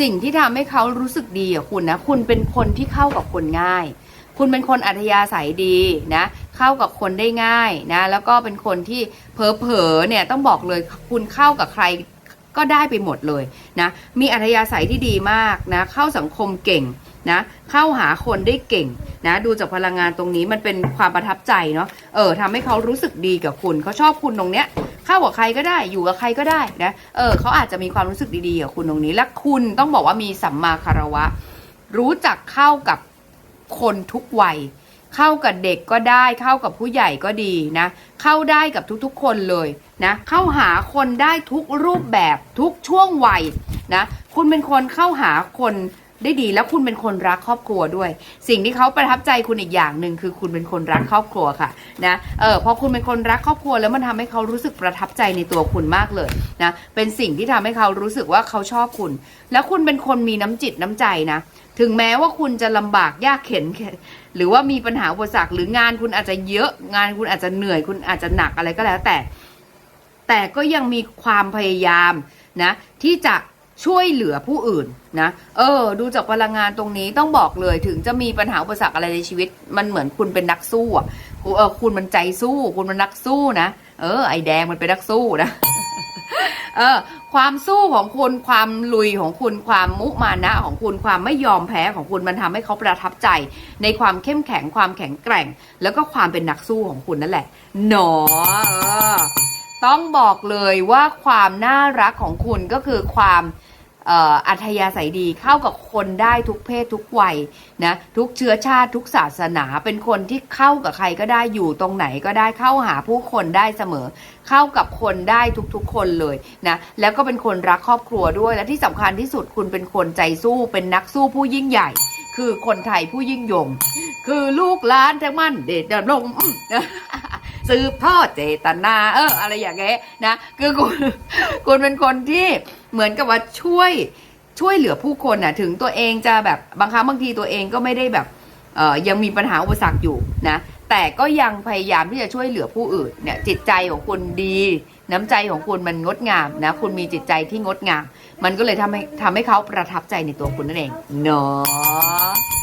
สิ่งที่ทำให้เขารู้สึกดีกับคุณนะ คุณเป็นคนที่เข้ากับคนง่าย คุณเป็นคนอัธยาศัยดีนะ เข้ากับคนได้ง่ายนะ แล้วก็เป็นคนที่เผลอๆเนี่ยต้องบอกเลยคุณเข้ากับใครก็ได้ไปหมดเลยนะ มีอัธยาศัยที่ดีมากนะ เข้าสังคมเก่งนะ เข้าหาคนได้เก่งนะ ดูจากพลังงานตรงนี้มันเป็นความประทับใจเนาะ เออทำให้เขารู้สึกดีกับคุณ เขาชอบคุณตรงเนี้ย เข้ากับใครก็ได้อยู่กับใครก็ได้นะเออเขาอาจจะมีความรู้สึกดีๆกับคุณตรงนี้ และคุณต้องบอกว่ามีสัมมาคารวะ รู้จักเข้ากับคนทุกวัย เข้ากับเด็กก็ได้ เข้ากับผู้ใหญ่ก็ดีนะ เข้าได้กับทุกๆคนเลยนะ เข้าหาคนได้ทุกรูปแบบทุกช่วงวัยนะ คุณเป็นคนเข้าหาคน ได้ดีแล้วคุณเป็นคนรักครอบครัวด้วย สิ่งที่เขาประทับใจคุณอีกอย่างหนึ่งคือคุณเป็นคนรักครอบครัวค่ะนะเออพอคุณเป็นคนรักครอบครัวแล้วมันทำให้เขารู้สึกประทับใจในตัวคุณมากเลยนะเป็นสิ่งที่ทำให้เขารู้สึกว่าเขาชอบคุณ แล้วคุณเป็นคนมีน้ำจิตน้ำใจนะถึงแม้ว่าคุณจะลำบากยากเข็น หรือว่ามีปัญหาอุปสรรคหรืองานคุณอาจจะเยอะงานคุณอาจจะเหนื่อยคุณอาจจะหนักอะไรก็แล้วแต่ แต่ก็ยังมีความพยายามนะที่จะ ช่วยเหลือผู้อื่นนะ เออ ดูจากพลังงานตรงนี้ต้องบอกเลยถึงจะมีปัญหาอุปสรรคอะไรในชีวิต มันเหมือนคุณเป็นนักสู้อะเออคุณมันใจสู้ คุณมันนักสู้นะ เออ ไอแดงมันเป็นนักสู้นะ เออ ความสู้ของคุณ ความลุยของคุณ ความมุมานะของคุณ ความไม่ยอมแพ้ของคุณ มันทำให้เขาประทับใจ ในความเข้มแข็ง ความแข็งแกร่ง แล้วก็ความเป็นนักสู้ของคุณนั่นแหละ หนอเออ ต้องบอกเลยว่าความน่ารักของคุณก็คือความอัธยาศัยดีเข้ากับคนได้ทุกเพศทุกวัยนะทุกเชื้อชาติทุกศาสนาเป็นคนที่เข้ากับใครก็ได้อยู่ตรงไหนก็ได้เข้าหาผู้คนได้เสมอ เข้ากับคนได้ทุกๆคนเลยนะแล้วก็เป็นคนรักครอบครัวด้วยและที่สำคัญที่สุดคุณเป็นคนใจสู้เป็นนักสู้ผู้ยิ่งใหญ่ คือคนไทยผู้ยิ่งยง คือลูกหลานทั้งมั่นเดชดำรงอืม สืบทอดเจตนา เออ อะไรอย่างเงี้ยนะคือคุณคุณเป็นคนที่เหมือนกับว่าช่วยช่วยเหลือผู้คนน่ะถึงตัวเองจะแบบบางครั้งบางทีตัวเองก็ไม่ได้แบบเอ่อยังมีปัญหาอุปสรรคอยู่นะแต่ก็ยังพยายามที่จะช่วยเหลือผู้อื่นเนี่ยจิตใจของคุณดี น้ำใจของคุณมันงดงามนะคุณมีจิตใจที่งดงาม มันก็เลยทำให้ทำให้เขาประทับใจในตัวคุณนั่นเองเนาะ